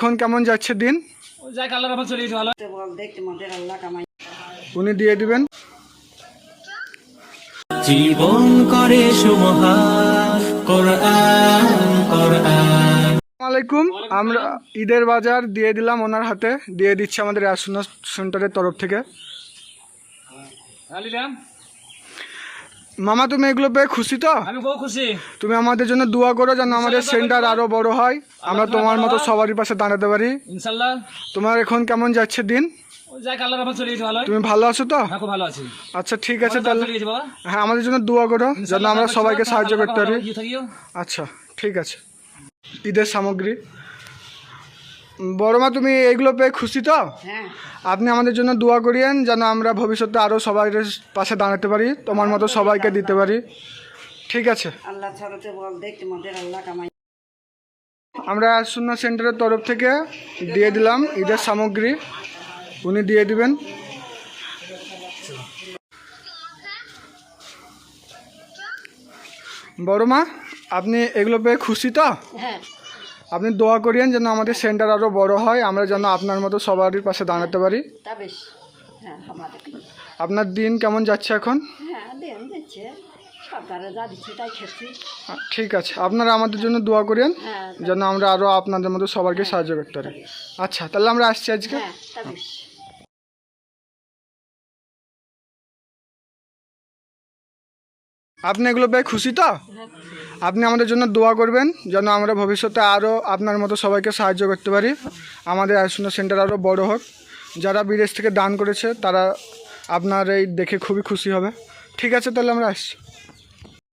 এখন কেমন যাচ্ছে দিন? ওই যাই কালার আমার চলে গেছে ভালো। বল দেখ তোমাদের আল্লাহ কামাই উনি দিয়ে দিবেন। জীবন করে সুমহান কোরআন কোরআন। আলাইকুম। আমরা ঈদের বাজার দিয়ে দিলাম ওনার হাতে দিয়ে দিচ্ছে আমাদের অ্যাসোনা সেন্টারের তরফ থেকে। হ্যাঁ নিলাম। মামা তুমি এগুলো পেয়ে খুশি তো? আমি বহু খুশি। তুমি আমাদের জন্য দোয়া করো যেন আমাদের সেন্টার আরও বড় হয়। আমরা তোমার মতো সবারই পাশে দাঁড়াতে পারি। ইনশাল্লাহ। তোমার এখন কেমন যাচ্ছে দিন? তুমি ভালো আছো তো? হ্যাঁ ভালো আছি। আচ্ছা ঠিক আছে তাহলে। হ্যাঁ আমাদের জন্য দোয়া করো যেন আমরা সবাইকে সাহায্য করতে পারি। আচ্ছা ঠিক আছে। ঈদের সামগ্রী। বড়মা তুমি এইগুলো পেয়ে খুশি তো? হ্যাঁ। আপনি আমাদের জন্য দোয়া করিয়েন যেন আমরা ভবিষ্যতে আরও সবাই পাশে দাঁড়াতে পারি তোমার মতো সবাইকে দিতে পারি। ঠিক আছে। আল্লাহ বল দেখ তোমাদের আল্লাহ কামাই। আমরা শূন্য সেন্টারের তরফ থেকে দিয়ে দিলাম ঈদের সামগ্রী উনি দিয়ে দিবেন। বড় মা আপনি এগুলো পেয়ে খুশি তো? হ্যাঁ। আপনি দোয়া করিয়েন যেন আমাদের সেন্টার আরও বড় হয় আমরা যেন আপনার মতো সবারই পাশে দাঁড়াতে পারি। তা বেশ। হ্যাঁ আমাদের। আপনার দিন কেমন যাচ্ছে এখন? হ্যাঁ দেন দিচ্ছে সরকারে যা দিচ্ছে তাই খেয়েছি। ঠিক আছে। আপনারা আমাদের জন্য দোয়া করেন হ্যাঁ যেন আমরা আরও আপনাদের মতো সবাইকে সাহায্য করতে পারি। আচ্ছা তাহলে আমরা আসছি আজকে। হ্যাঁ তা বেশ। আপনি এগুলো পেয়ে খুশি তো? আপনি আমাদের জন্য দোয়া করবেন, যেন আমরা ভবিষ্যতে আরও আপনার মতো সবাইকে সাহায্য করতে পারি। আমাদের আয়ুষ্মান সেন্টার আরও বড় হোক। যারা বিদেশ থেকে দান করেছে, তারা আপনার এই দেখে খুবই খুশি হবে। ঠিক আছে, তাহলে আমরা আসছি।